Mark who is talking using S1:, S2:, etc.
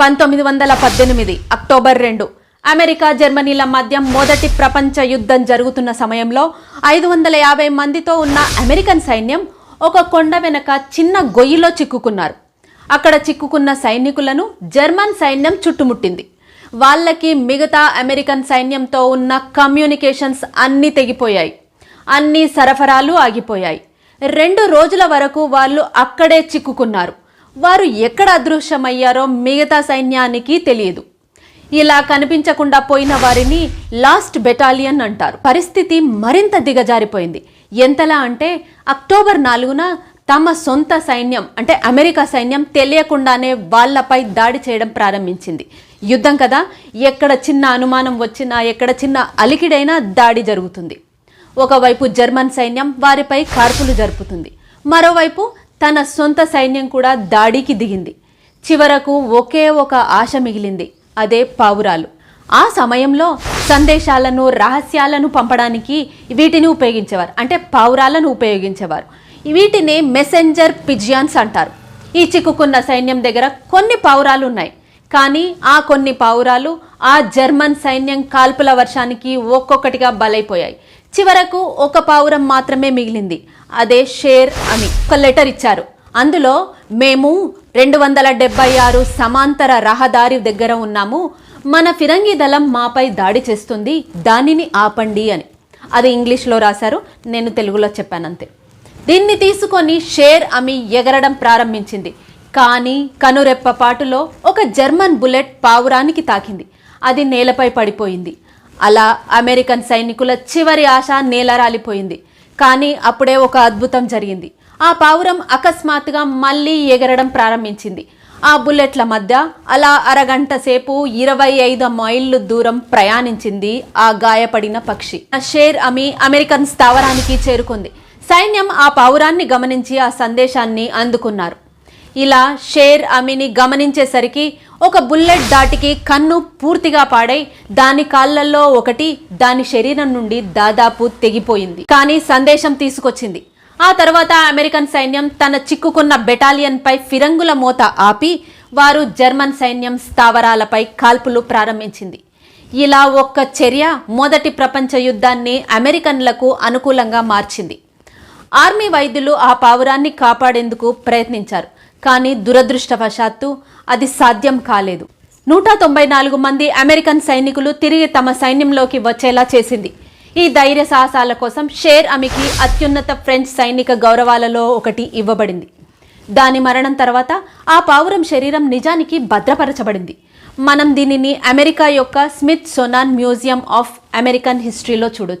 S1: పంతొమ్మిది వందల పద్దెనిమిది అక్టోబర్ రెండు. అమెరికా జర్మనీల మధ్య మొదటి ప్రపంచ యుద్ధం జరుగుతున్న సమయంలో ఐదు వందల యాభై మందితో ఉన్న అమెరికన్ సైన్యం ఒక కొండ వెనక చిన్న గొయ్యిలో చిక్కుకున్నారు. అక్కడ చిక్కుకున్న సైనికులను జర్మన్ సైన్యం చుట్టుముట్టింది. వాళ్ళకి మిగతా అమెరికన్ సైన్యంతో ఉన్న కమ్యూనికేషన్స్ అన్నీ తెగిపోయాయి. అన్ని సరఫరాలు ఆగిపోయాయి. రెండు రోజుల వరకు వాళ్ళు అక్కడే చిక్కుకున్నారు. వారు ఎక్కడ అదృశ్యమయ్యారో మిగతా సైన్యానికి తెలియదు. ఇలా కనిపించకుండా పోయిన వారిని లాస్ట్ బెటాలియన్ అంటారు. పరిస్థితి మరింత దిగజారిపోయింది. ఎంతలా అంటే అక్టోబర్ నాలుగున తమ సొంత సైన్యం అంటే అమెరికా సైన్యం తెలియకుండానే వాళ్ళపై దాడి చేయడం ప్రారంభించింది. యుద్ధం కదా ఎక్కడ చిన్న అనుమానం వచ్చినా ఎక్కడ చిన్న అలికిడైనా దాడి జరుగుతుంది. ఒకవైపు జర్మన్ సైన్యం వారిపై కార్పులు జరుపుతుంది. మరోవైపు తన సొంత సైన్యం కూడా దాడికి దిగింది. చివరకు ఒకే ఒక ఆశ మిగిలింది. అదే పావురాలు. ఆ సమయంలో సందేశాలను రహస్యాలను పంపడానికి వీటిని ఉపయోగించేవారు. అంటే పావురాలను ఉపయోగించేవారు. వీటిని మెసెంజర్ పిజియాన్స్ అంటారు. ఈ చిక్కుకున్న సైన్యం దగ్గర కొన్ని పావురాలు ఉన్నాయి. కానీ ఆ కొన్ని పావురాలు ఆ జర్మన్ సైన్యం కాల్పుల వర్షానికి ఒక్కొక్కటిగా బలైపోయాయి. చివరకు ఒక పావురం మాత్రమే మిగిలింది. అదే షేర్ అని ఒక లెటర్ ఇచ్చారు. అందులో మేము రెండు వందల డెబ్బై ఆరు సమాంతర రహదారి దగ్గర ఉన్నాము. మన ఫిరంగి దళం మాపై దాడి చేస్తుంది. దానిని ఆపండి అని. అది ఇంగ్లీష్లో రాశారు. నేను తెలుగులో చెప్పానంతే. దీన్ని తీసుకొని షేర్ అమి ఎగరడం ప్రారంభించింది. కానీ కనురెప్పపాటులో ఒక జర్మన్ బుల్లెట్ పావురానికి తాకింది. అది నేలపై పడిపోయింది. అలా అమెరికన్ సైనికుల చివరి ఆశ నేలరాలిపోయింది. కానీ అప్పుడే ఒక అద్భుతం జరిగింది. ఆ పావురం అకస్మాత్తుగా మళ్ళీ ఎగరడం ప్రారంభించింది. ఆ బుల్లెట్ల మధ్య అలా అరగంట సేపు ఇరవై ఐదు మైళ్ళు దూరం ప్రయాణించింది ఆ గాయపడిన పక్షి. ఆ షేర్ అమి అమెరికన్ స్థావరానికి చేరుకుంది. సైన్యం ఆ పావురాన్ని గమనించి ఆ సందేశాన్ని అందుకున్నారు. ఇలా షేర్ అమిని గమనించేసరికి ఒక బుల్లెట్ దాటికి కన్ను పూర్తిగా పాడై దాని కాళ్ళలో ఒకటి దాని శరీరం నుండి దాదాపు తెగిపోయింది. కానీ సందేశం తీసుకొచ్చింది. ఆ తర్వాత అమెరికన్ సైన్యం తన చిక్కుకున్న బెటాలియన్పై ఫిరంగుల మోత ఆపి వారు జర్మన్ సైన్యం స్థావరాలపై కాల్పులు ప్రారంభించింది. ఇలా ఒక్క చర్య మొదటి ప్రపంచ యుద్ధాన్ని అమెరికన్లకు అనుకూలంగా మార్చింది. ఆర్మీ వైద్యులు ఆ పావురాన్ని కాపాడేందుకు ప్రయత్నించారు. కానీ దురదృష్టవశాత్తు అది సాధ్యం కాలేదు. నూట తొంభై నాలుగు మంది అమెరికన్ సైనికులు తిరిగి తమ సైన్యంలోకి వచ్చేలా చేసింది. ఈ ధైర్య సాహసాల కోసం షేర్ అమికి అత్యున్నత ఫ్రెంచ్ సైనిక గౌరవాలలో ఒకటి ఇవ్వబడింది. దాని మరణం తర్వాత ఆ పావురం శరీరం నిజానికి భద్రపరచబడింది. మనం దీనిని అమెరికా యొక్క Smithsonian museum of American హిస్టరీలో చూడొచ్చు.